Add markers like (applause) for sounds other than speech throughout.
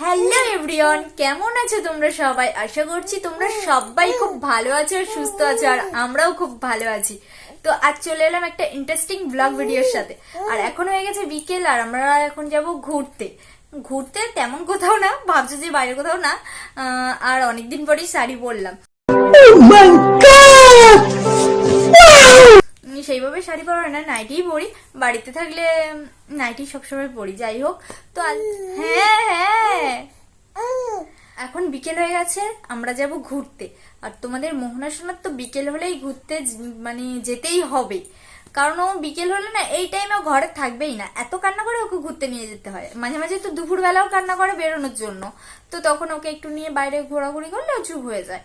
Hello everyone কেমন আছো তোমরা সবাই? আশা করছি তোমরা সবাই খুব ভালো আছো আর সুস্থ আছো আর আমরাও খুব ভালো আছি। তো আজ চলে এলাম একটা ইন্টারেস্টিং ব্লগ ভিডিওর সাথে। আর এখন হয়ে গেছে বিকেল আর আমরা এখন যাব ঘুরতে। ঘুরতে তেমন কোথাও না ভাবছ যে বাইরে কোথাও না আর অনেকদিন পরেই শাড়ি পরলাম। উম, সেইভাবে শাড়ি পরা না নাইটিই পরি। বাড়িতে থাকলে নাইটি সবসময় পরি, যাই হোক। তো হ্যাঁ হ্যাঁ। এখন বিকেল হয়ে গেছে, আমরা যাব ঘুরতে। আর তোমাদের মোহনা সোনার তো বিকেল হলেই ঘুরতে মানে যেতেই হবে। কারণ ও বিকেল হলে না, এই টাইমে ঘরে থাকবেই না। এত কান্না করে ওকে ঘুরতে নিয়ে যেতে হয়। মাঝে মাঝে তো দুপুরবেলাও কান্না করে বেরোনোর জন্য। তো তখন ওকে একটু নিয়ে বাইরে ঘোরাঘুরি করলে চুপ হয়ে যায়।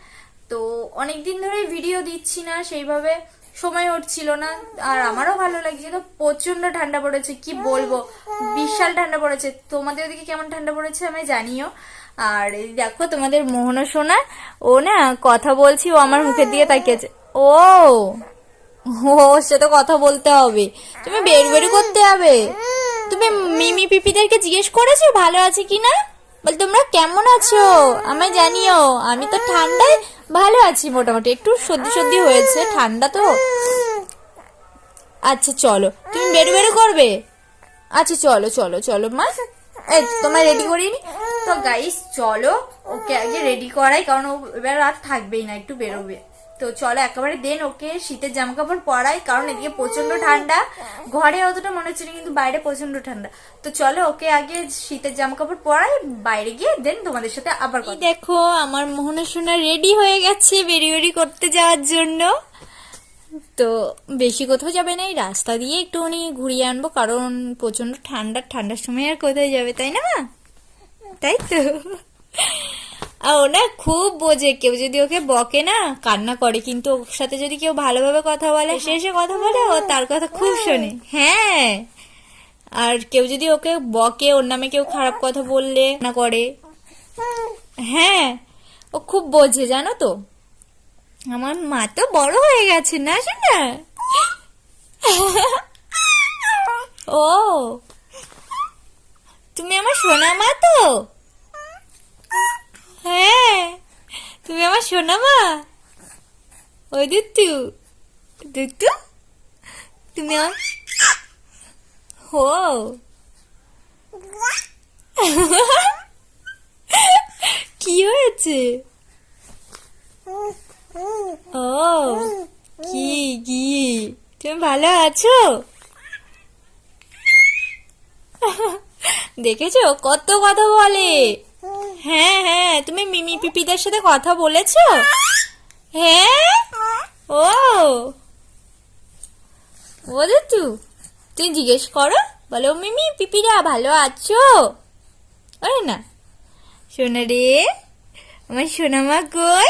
তো অনেকদিন ধরে ভিডিও দিচ্ছি না সেইভাবে। সময় হচ্ছিল না, আর আমারও ভালো লাগছে তো প্রচণ্ড ঠান্ডা পড়েছে, কি বলব? বিশাল ঠান্ডা পড়েছে। তোমাদের ওদিকে কেমন ঠান্ডা পড়েছে আমি জানিও। আর দেখো তোমাদের মোহনা সোনা, ও না কথা বলছি, ও আমার মুখের দিকে তাকিয়েছে। ও! ওর সাথে কথা বলতে হবে। তুমি বের বের করতে হবে। তুমি মিমি পিপিদেরকে জিজ্ঞেস করেছ ভালো আছে কিনা? বল তোমরা কেমন আছো? আমি জানিও, আমি তো ঠান্ডায় ভালো আছি মোটামুটি। একটু সর্দি সর্দি হয়েছে, ঠান্ডা তো। আচ্ছা চলো। তুমি বেরো বেরো করবে? আচ্ছা চলো চলো চলো, মা। এই তোমার রেডি করিয়ে নি। তো গাইস চলো। ওকে আগে রেডি করাই, কারণ ও এবার রাত থাকবেই না, একটু বেরোবে। তো চলো একেবারে দেন ওকে শীতের জামা কাপড় পরাই, কারণ এদিকে প্রচণ্ড ঠান্ডা। ঘরে অতটা মনে হচ্ছে না, কিন্তু বাইরে প্রচণ্ড ঠান্ডা। তো চলো ওকে আগে শীতের জামা কাপড় পরাই, বাইরে গিয়ে দেন তোমাদের সাথে আবার দেখো, আমার মোহনা সোনা রেডি হয়ে গেছে বেরি বেরি করতে যাওয়ার জন্য। তো বেশি কোথাও যাবে না, এই রাস্তা দিয়ে একটুখানি ঘুরিয়ে আনব, কারণ প্রচণ্ড ঠান্ডা, ঠান্ডার সময় আর কোথায় যাবে, তাই না? তাই তো। আর ও না খুব বোঝে, কেউ যদি ওকে বকে না, কান্না করে, কিন্তু ওর সাথে যদি কেউ ভালোভাবে কথা বলে, সে এসে কথা বলে, ও তার কথা খুব শোনে। হ্যাঁ। আর কেউ যদি ওকে বকে, ওর নামে কেউ খারাপ কথা বললে, না করে। হ্যাঁ ও খুব বোঝে, জানো তো। আমার মা তো বড় হয়ে গেছে না শোনা ও। তুমি আমার সোনা মা তো? হ্যাঁ তুমি আমার সোনা মা ওই দুত্তু দুত্তু তুমি হো। কি হয়েছে? ও, কি কি? তুমি ভালো আছো? দেখেছ? কত কথা বলে। হ্যাঁ হ্যাঁ তুমি মিমি পিপিদের সাথে কথা বলেছ? হ্যাঁ? ও। ও তু তুই জিজ্ঞেস করো, বলো মিমি পিপিরা ভালো আছো? ওরে না। সোনা রে, আমার সোনা মা কই?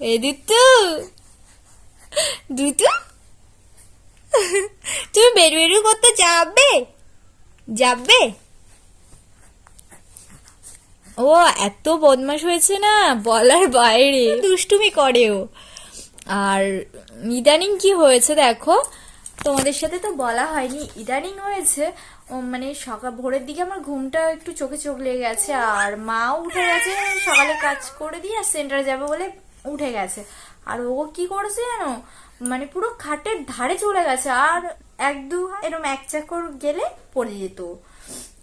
এ দুতু দুতু তুমি বের বেরু করতে যাবে? যাবে? ও, এত বদমাশ হয়েছে না? বলার বাইরে। দুষ্টুমি করে ও আর ইদানিং কি হয়েছে দেখো? তোমাদের সাথে তো বলা হয়নি। ইদানিং হয়েছে। মানে সকাল, ভোরের দিকে আমার ঘুমটা একটু চোখে চোখ লেগে গেছে। আর মাও উঠে গেছে, সকালে কাজ করে দিয়ে আর সেন্টারে যাবে বলে উঠে গেছে। আর ও কি করেছে জানো? মানে পুরো খাটের ধারে চলে গেছে। আর এক দু এরকম এক চাকর গেলে পড়ে যেত।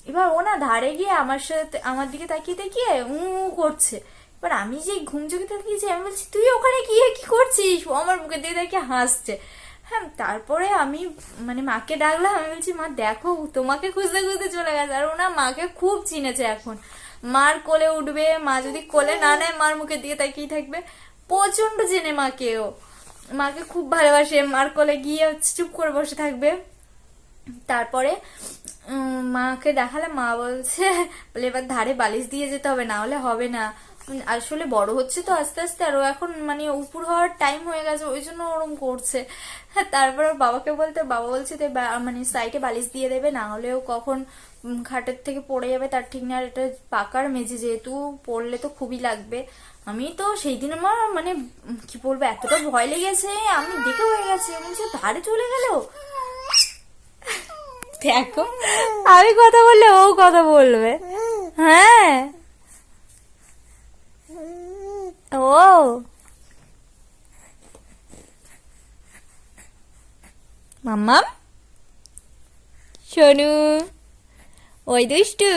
এবার ও না ধারে গিয়ে আমার সাথে, আমার দিকে তাকিয়ে তাকিয়ে উ করছে। এবার আমি যে ঘুম চোখে তাকিয়েছি, আমি বলছি, তুই ওখানে গিয়ে কি করছিস? ও আমার মুখের দিকে তাকিয়ে হাসছে। হ্যাঁ তারপরে আমি মানে মাকে ডাকলাম, আমি বলছি, মা, দেখো, তোমাকে খুঁজতে খুঁজতে চলে গেছে। আর ওনা মাকে খুব চিনেছে এখন। মার কোলে উঠবে, মা যদি কোলে না নেয়, মার মুখের দিকে তাকিয়ে থাকবে। প্রচণ্ড চেনে মাকেও মাকে খুব ভালোবাসে, মার কোলে গিয়ে চুপ করে বসে থাকবে। তারপরে মাকে দেখালে মা বলছে, বলে এবার ধারে বালিশ দিয়ে যেতে হবে, না হলে হবে না। আসলে বড় হচ্ছে তো আস্তে আস্তে, আর ও এখন মানে উপর হওয়ার টাইম হয়ে গেছে, ওই জন্য ওরম করছে। হ্যাঁ তারপর বাবাকে বলতে, বাবা বলছে যে মানে সাইডে বালিশ দিয়ে দেবে, না হলেও কখন খাটের থেকে পড়ে যাবে, তার ঠিক না এটা পাকার মেঝে যেহেতু পড়লে তো খুবই লাগবে। আমি তো সেই দিন আমার মানে কি বলব, এতটা ভয় লেগেছে, আমি দেখে হয়ে গেছে, আমি ধারে চলে গেল। দেখো। আমি কথা বললে ও কথা বলবে। হ্যাঁ। ও। মাম্মাম? সোনু? ওই দুষ্টু?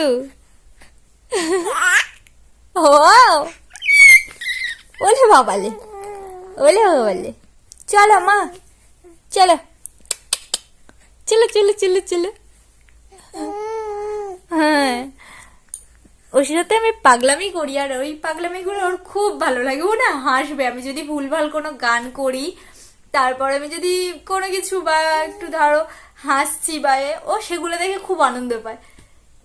ও। ওলে বাবালে। ওলে বাবালে। চলো মা। চলো। চলো, চলে চলে চলে। হ্যাঁ। ওর সাথে আমি পাগলামি করি, আর ওই পাগলামি করে ওর খুব ভালো লাগে। ও না হাসবে। আমি যদি ভুলভাল কোনো গান করি, তারপরে আমি যদি কোনো কিছু বা একটু ধরো হাসছি বা ও সেগুলো দেখে খুব আনন্দ পায়।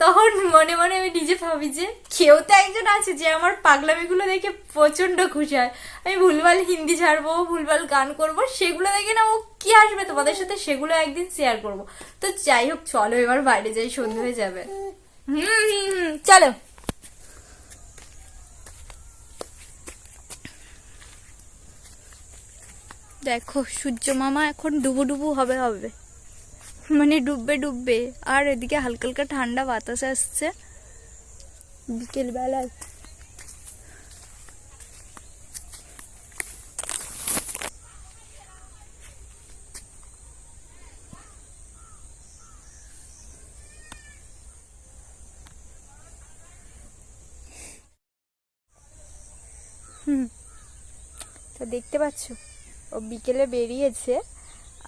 তখন মনে মনে আমি নিজে ভাবি যে কেউ তো একজন আছে যে আমার পাগলামিগুলো দেখে প্রচণ্ড খুশি হয়। আমি ভুলভাল হিন্দি ছাড়বো, ভুলভাল গান করব, সেগুলো দেখে না ও কি আসবে? তোমাদের সাথে সেগুলো একদিন শেয়ার করব। তো যাই হোক, চলো এবার বাইরে যাই, সন্ধে হয়ে যাবে। হুম হুম চলো। দেখো, সূর্য মামা এখন ডুবু ডুবু হবে হবে। মানে ডুববে ডুববে। আর এদিকে হালকা হালকা ঠান্ডা বাতাস আসছে। বিকেল বেলায় হুম। তো দেখতে পাচ্ছ? ও বিকেলে বেরিয়েছে।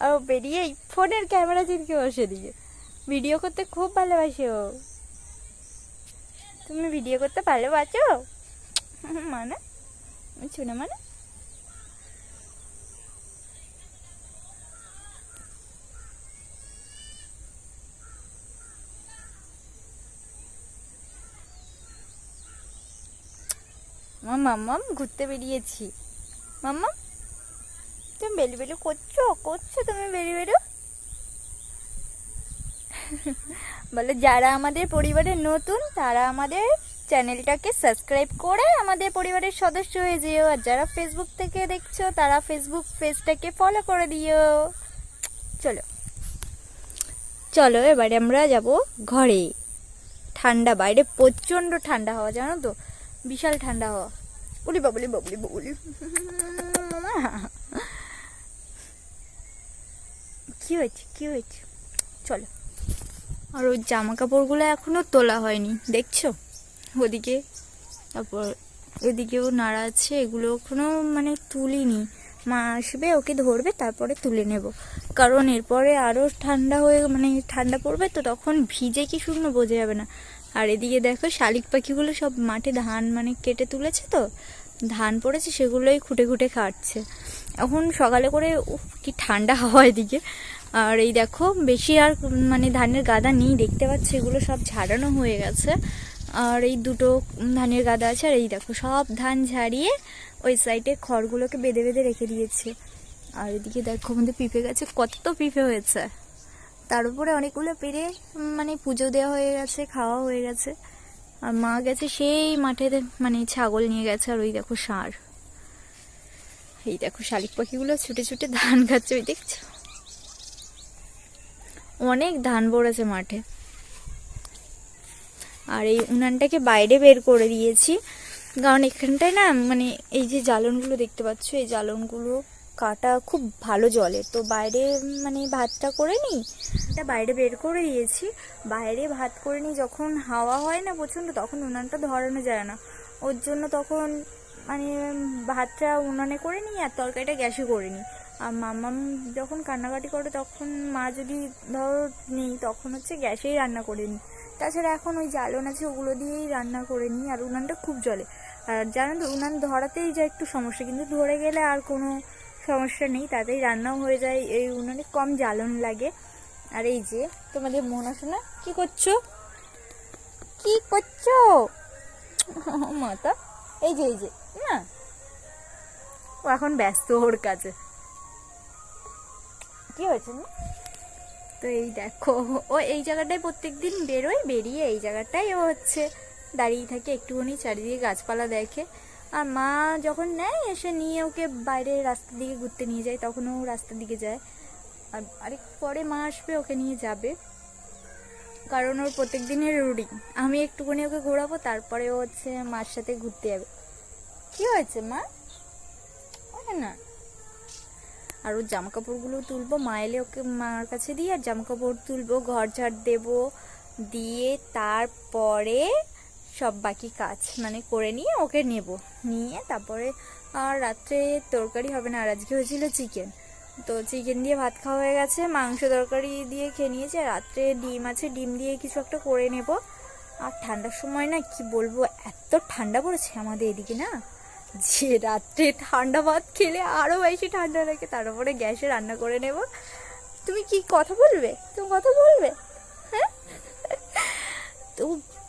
আর ও বেরিয়েই ফোনের ক্যামেরা চিনকে বসে দিয়ে। ভিডিও করতে খুব ভালোবাসে ও। তুমি ভিডিও করতে ভালোবাসো? মানে? শুনে মানে? আমার মাম্মাম ঘুরতে বেরিয়েছি। মাম্মা? তুমি বেলু বেলু করছ? করছ তুমি বেরি বেরো বলে, যারা আমাদের পরিবারের নতুন, তারা আমাদের চ্যানেলটাকে সাবস্ক্রাইব করে আমাদের পরিবারের সদস্য হয়ে যেও। আর যারা ফেসবুক থেকে দেখছ, তারা ফেসবুক পেজটাকে ফলো করে দিও। চলো। চলো, এবারে আমরা যাব ঘরে। ঠান্ডা, বাইরে প্রচণ্ড ঠান্ডা হাওয়া, জানো তো? বিশাল ঠান্ডা হাওয়া। উলি বাবুলি বাবুলি বাবুলি (laughs) কি হয়েছে? কি হয়েছে? চলো। আর ওই জামা কাপড়গুলো এখনও তোলা হয়নি, দেখছ? ওদিকে, তারপর এদিকেও নাড়া আছে, এগুলো এখনও মানে তুলিনি। মা আসবে, ওকে ধরবে, তারপরে তুলে নেব। কারণ এরপরে আরও ঠান্ডা হয়ে মানে ঠান্ডা পড়বে, তো তখন ভিজে কি শুকনো বোঝা যাবে না। আর এদিকে দেখো, শালিক পাখিগুলো সব মাঠে ধান মানে কেটে তুলেছে তো, ধান পড়েছে, সেগুলোই খুঁটে খুঁটে খাচ্ছে। এখন সকালে করে, উফ, কি ঠান্ডা হাওয়া এদিকে। আর এই দেখো, বেশি আর মানে ধানের গাদা নেই, দেখতে পাচ্ছি, এগুলো সব ঝাড়ানো হয়ে গেছে। আর এই দুটো ধানের গাদা আছে, আর এই দেখো, সব ধান ঝাড়িয়ে ওই সাইডে খড়গুলোকে বেঁধে বেঁধে রেখে দিয়েছে। আর এদিকে দেখো, আমাদের পিঁপে গাছে কত পিঁপে হয়েছে। তার উপরে অনেকগুলো পেরে মানে পুজো দেওয়া হয়ে গেছে, খাওয়া হয়ে গেছে। আর মা গেছে সেই মাঠে মানে ছাগল নিয়ে গেছে, আর ওই দেখো ষাঁড় এই দেখো শালিক পাখিগুলো ছুটে ছুটে ধান খাচ্ছে, ওই দেখছ? অনেক ধান পড়েছে মাঠে। আর এই উনানটাকে বাইরে বের করে দিয়েছি। কারণ এখানটায় না মানে এই যে জ্বালনগুলো দেখতে পাচ্ছ, এই জ্বালনগুলো কাটা খুব ভালো জলে তো বাইরে মানে ভাতটা করে নিই, এটা বাইরে বের করে দিয়েছি। বাইরে ভাত করে নিই, যখন হাওয়া হয় না প্রচণ্ড, তখন উনানটা ধরানো যায় না। ওর জন্য তখন মানে ভাতটা উনানে করে নিই আর তরকারিটা গ্যাসে করে নিই। আর মামাম যখন কান্নাকাটি করে, তখন মা যদি ধরো নেই, তখন হচ্ছে গ্যাসেই রান্না করে নিই তাছাড়া এখন ওই জ্বালন আছে, ওগুলো দিয়েই রান্না করে নিই আর উনানটা খুব জলে আর জানো তো, উনান ধরাতেই যা একটু সমস্যা, কিন্তু ধরে গেলে আর কোনো সমস্যা নেই, তাতেই রান্নাও হয়ে যায়। এই উনানে কম জ্বালন লাগে। আর এই যে, তোমাদের মনে শোনা কি করছ? কি করছ? মাতা, এই যে এই যে, না? ও এখন ব্যস্ত ওর কাছে। কি হয়েছে তো এই দেখো, ও এই জায়গাটায় প্রত্যেক দিন বেরোয়, বেরিয়ে এই জায়গাটায় ও হচ্ছে দাঁড়িয়ে থাকে, একটুখানি চারিদিকে গাছপালা দেখে। আর মা যখন নেয়, এসে নিয়ে ওকে বাইরে রাস্তার দিকে ঘুরতে নিয়ে যায়, তখন ও রাস্তার দিকে যায়। আর আরেক পরে মা আসবে, ওকে নিয়ে যাবে। কারণ ওর প্রত্যেক দিনের রুটিন। আমি একটুখানি ওকে ঘোরাবো, তারপরে ও হচ্ছে মার সাথে ঘুরতে যাবে। কি হয়েছে মা? না। আর ওর জামা কাপড়গুলো তুলবো, মা এলে ওকে মার কাছে দিয়ে আর জামা কাপড় তুলবো, ঘর ঝাড় দেবো, দিয়ে তারপরে সব বাকি কাজ মানে করে নিয়ে ওকে নেব। নিয়ে তারপরে আর রাত্রে তরকারি হবে না, আর আজকে হয়েছিল চিকেন। তো চিকেন দিয়ে ভাত খাওয়া হয়ে গেছে, মাংস তরকারি দিয়ে খেয়ে নিয়েছে রাত্রে ডিম আছে, ডিম দিয়ে কিছু একটা করে নেব। আর ঠান্ডার সময় না, কি বলব, এত ঠান্ডা পড়েছে আমাদের এদিকে না। যে রাত্রে ঠান্ডা ভাত খেলে আরও বেশি ঠান্ডা লাগে, তার উপরে গ্যাসে রান্না করে নেব। তুমি কি কথা বলবে? তুমি কথা বলবে? হ্যাঁ? তো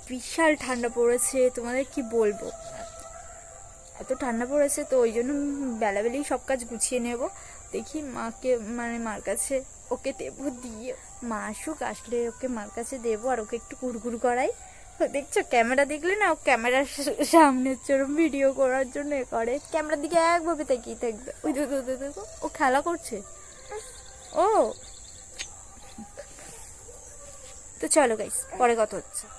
বিশাল ঠান্ডা পড়েছে, তোমাদের কি বলব? এত ঠান্ডা পড়েছে, তো ওই জন্য বেলাবেলি সব কাজ গুছিয়ে নেব। দেখি মাকে মানে মার কাছে ওকে দেবো, দিয়ে মা আসুক, আসলে ওকে মার কাছে দেবো, আর ওকে একটু কুড়কুড় করাই। দেখছ? ক্যামেরা দেখলে না ক্যামেরার সামনে চরম ভিডিও করার জন্য করে। ক্যামেরার দিকে একভাবে তাকিয়ে থাকবে। ওই দেখো, দেখো ও খেলা করছে। ও। তো চলো গাইস পরে কথা হচ্ছে।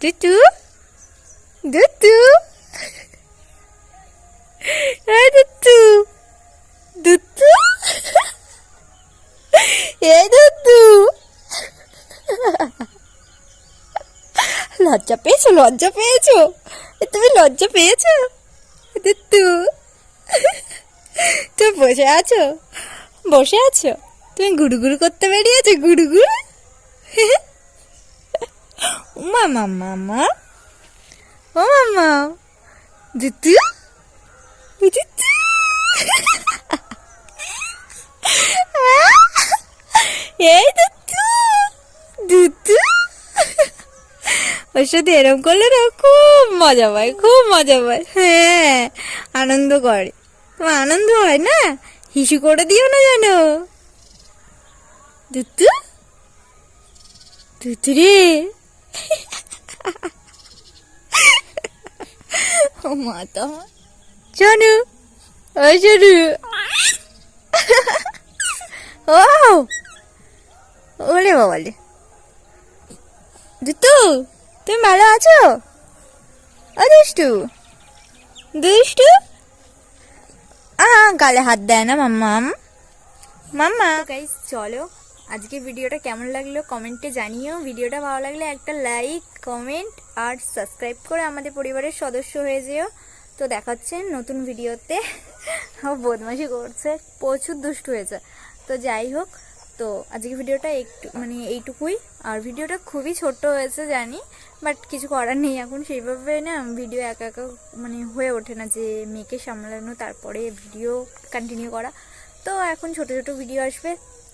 দুটু দুটু এই দুটু দুটু এই দুটু লজ্জা পেয়েছ লজ্জা পেয়েছ? তুমি লজ্জা পেয়েছ? দুটু (laughs) তুমি বসে আছো? বসে আছো? তুমি গুড়ুগুড়ু করতে বেরিয়েছো মামা মামা ও মামা দুতু দুতু এই দুতু দুতু ওর সাথে এরম করলে না খুব মজা পায়, খুব মজা পায়। হ্যাঁ আনন্দ করে। তোমার আনন্দ হয় না? হিসু করে দিও না জানো দুতু দুতু রে। মাতা জানু ওই জানু ও ওলে বাবালে দুতু তুমি ভালো আছো? ও দুষ্টু। দুষ্টু? আ গালে হাত দেয় না মাম্মাম। মাম্মা। গাইস চলো। আজকে ভিডিওটা কেমন লাগল কমেন্টে জানিও। ভিডিওটা ভালো লাগলে একটা লাইক, কমেন্ট আর সাবস্ক্রাইব করে আমাদের পরিবারের সদস্য হয়ে যেও। তো দেখাচ্ছে নতুন ভিডিওতে। বদমাশি করছে, প্রচুর দুষ্টু হয়েছে। তো যাই হোক, তো আজকে ভিডিওটা একটু মানে এইটুকুই। আর ভিডিওটা খুবই ছোট্ট হয়েছে জানি, বাট কিছু করার নেই এখন। সেইভাবে না ভিডিও একা একা মানে হয়ে ওঠে না যে মেয়েকে সামলানো, তারপরে ভিডিও কন্টিনিউ করা। তো এখন ছোট ছোট ভিডিও আসবে।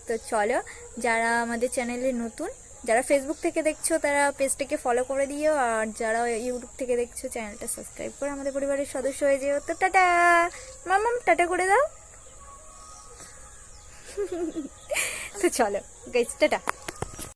তো চলো, যারা আমাদের চ্যানেলে নতুন, যারা ফেসবুক থেকে দেখছ তারা পেজটাকে ফলো করে দিও, আর যারা ইউটিউব থেকে দেখছ চ্যানেলটা সাবস্ক্রাইব করে আমাদের পরিবারের সদস্য হয়ে যেও। তো টাটা! মামাম টাটা করে দাও। (laughs) তো চলো গাইজ টাটা।